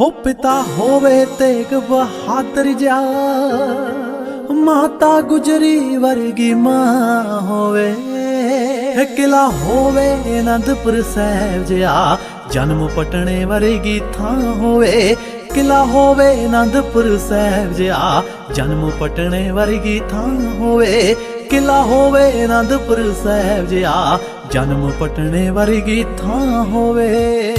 ਹੋ ਪਿਤਾ ਹੋਵੇ ਤੇਗ ਬਹਾਦਰ ਜਾ ਮਾਤਾ ਗੁਜਰੀ ਵਰਗੀ ਮਾਂ ਹੋਵੇ। ਕਿਲਾ ਹੋਵੇ ਅਨੰਦਪੁਰ ਸਾਹਿਬ ਜਿਆ ਜਨਮ ਪਟਣੇ ਵਰਗੀ ਥਾਂ ਹੋਵੇ। ਕਿਲਾ ਹੋਵੇ ਅਨੰਦਪੁਰ ਸਾਹਿਬ ਜਿਆ ਜਨਮ ਪਟਣੇ ਵਰਗੀ ਥਾਂ ਹੋਵੇ। ਕਿਲਾ ਹੋਵੇ ਅਨੰਦਪੁਰ ਸਾਹਿਬ ਜਿਆ ਜਨਮ ਪਟਣੇ ਵਰਗੀ ਥਾਂ ਹੋਵੇ।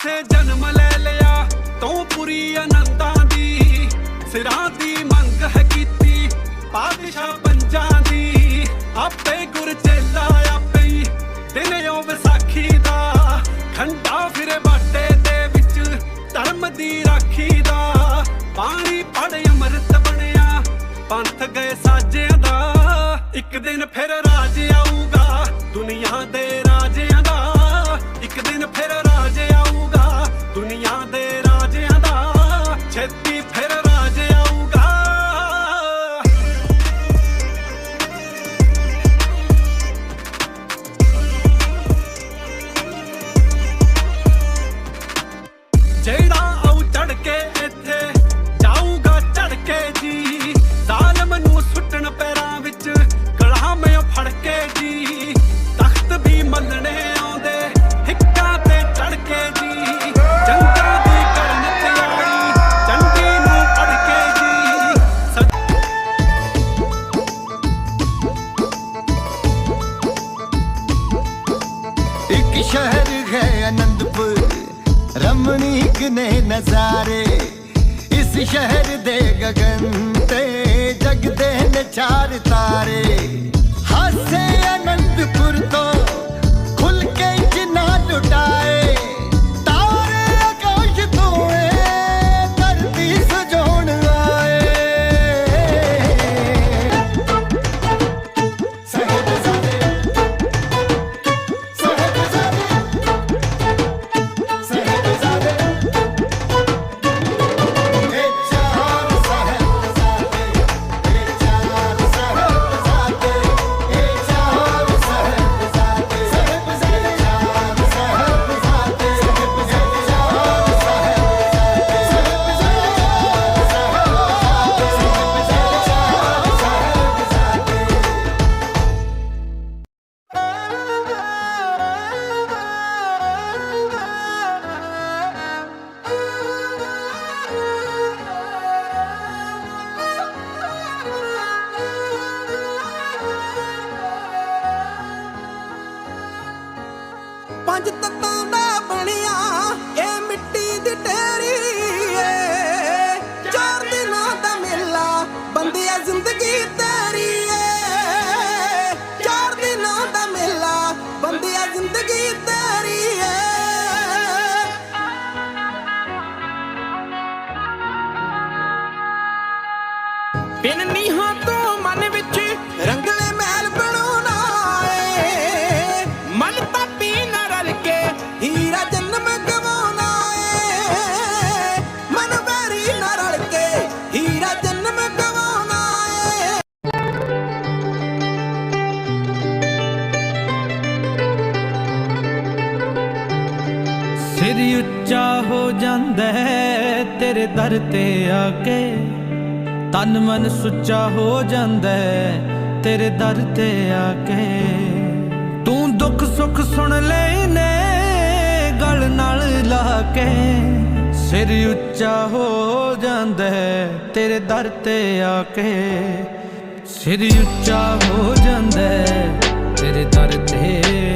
ਖਾਲਸੇ ਜਨਮ ਲੈ ਲਿਆ, ਤੂੰ ਪੂਰੀ ਆਨੰਦਾਂ ਦੀ। ਸਿਰਾਂ ਦੀ ਮੰਗ ਹੈ ਕੀਤੀ ਪਾਤਸ਼ਾਹ ਪੰਜਾਂ ਦੀ। ਆਪੇ ਗੁਰ ਚੇਲਾ ਆਪੇ ਦਿਨ ਓ ਵਿਸਾਖੀ ਦਾ। ਖੰਡਾ ਫਿਰੇ ਬਾਟੇ ਦੇ ਵਿੱਚ ਧਰਮ ਦੀ ਰਾਖੀ ਦਾ। ਪਾਣੀ ਪੜ ਅੰਮ੍ਰਿਤ ਬਣਿਆ, ਪੰਥ ਗਏ ਸਾਜਿਆਂ ਦਾ। ਇੱਕ ਦਿਨ ਫਿਰ ਰਾਜ ਆਊਗਾ, ਦੁਨੀਆ ਦੇ ਰਾਜਿਆਂ ਦਾ। ਇੱਕ ਦਿਨ ਫਿਰ ਰਾਜ ਆਊਗਾ ਸ਼ਹਿਰ ਹੈ ਅਨੰਦਪੁਰ ਰਮਣੀਕ ਨੇ ਨਜ਼ਾਰੇ ਇਸ ਸ਼ਹਿਰ ਦੇ ਗਗਨ ਤੇ ਜਗਦੇ ਨੇ ਚਾਰ ਤਾਰੇ ਹਾਸੇ ਅਨੰਦਪੁਰ ਤੋਂ ਪੰਜ ਤੱਤਾਂ ਦਾ ਬਣਿਆ। ਸਿਰ ਉੱਚਾ ਹੋ ਜਾਂਦਾ ਤੇਰੇ ਦਰ ਤੇ ਆ ਕੇ। ਤਨ ਮਨ ਸੁੱਚਾ ਹੋ ਜਾਂਦਾ ਤੇਰੇ ਦਰ ਤੇ ਆ ਕੇ। ਤੂੰ ਦੁੱਖ ਸੁੱਖ ਸੁਣ ਲੈਨੇ, ਗਲ ਨਾਲ ਲਾ ਕੇ। ਸਿਰ ਉੱਚਾ ਹੋ ਜਾਂਦਾ ਤੇਰੇ ਦਰ ਤੇ ਆ ਕੇ। ਸਿਰ ਉੱਚਾ ਹੋ ਜਾਂਦਾ ਤੇਰੇ ਦਰ ਤੇ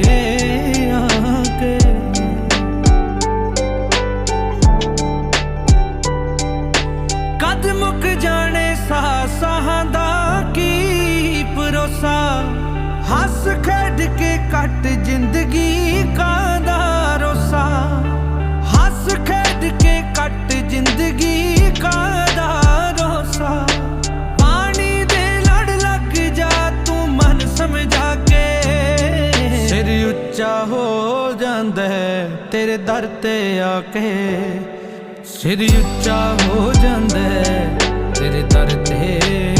ਸਿਰ ਉੱਚਾ ਹੋ ਜਾਂਦਾ ਤੇਰੇ ਦਰ ਤੇ ਆ ਕੇ। ਸਿਰ ਉੱਚਾ ਹੋ ਜਾਂਦਾ ਤੇਰੇ ਦਰ ਤੇ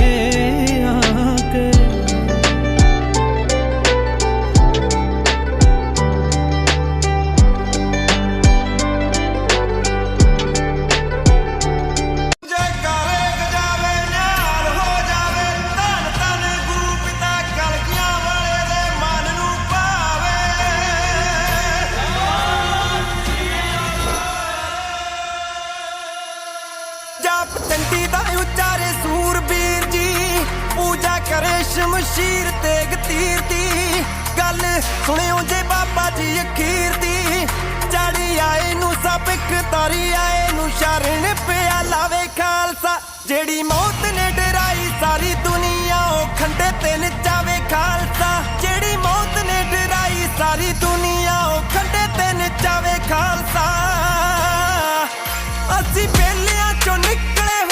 ਸ਼ਮਸ਼ੀਰ ਤੇਗ ਤੀਰ ਦੀ ਗੱਲ ਸੁਣਿਓ ਜੇ ਬਾਬਾ ਜੀ ਅਖੀਰ ਦੀ। ਚੜੀ ਆਏ ਨੂੰ ਸਭ ਇੱਕ ਤਾਰੀ, ਆਏ ਨੂੰ ਸ਼ਰਨ ਪਿਆ ਲਾਵੇ ਖਾਲਸਾ। ਜਿਹੜੀ ਮੌਤ ਨੇ ਡਰਾਈ ਸਾਰੀ ਦੁਨੀਆ, ਉਹ ਖੰਡੇ ਤੇ ਨਚਾਵੇ ਖਾਲਸਾ। ਜਿਹੜੀ ਮੌਤ ਨੇ ਡਰਾਈ ਸਾਰੀ ਦੁਨੀਆ, ਉਹ ਖੰਡੇ ਤੇ ਨਚਾਵੇ ਖਾਲਸਾ। ਅਸੀਂ ਬੇਲਿਆਂ ਚੋਂ ਨਿਕਲੇ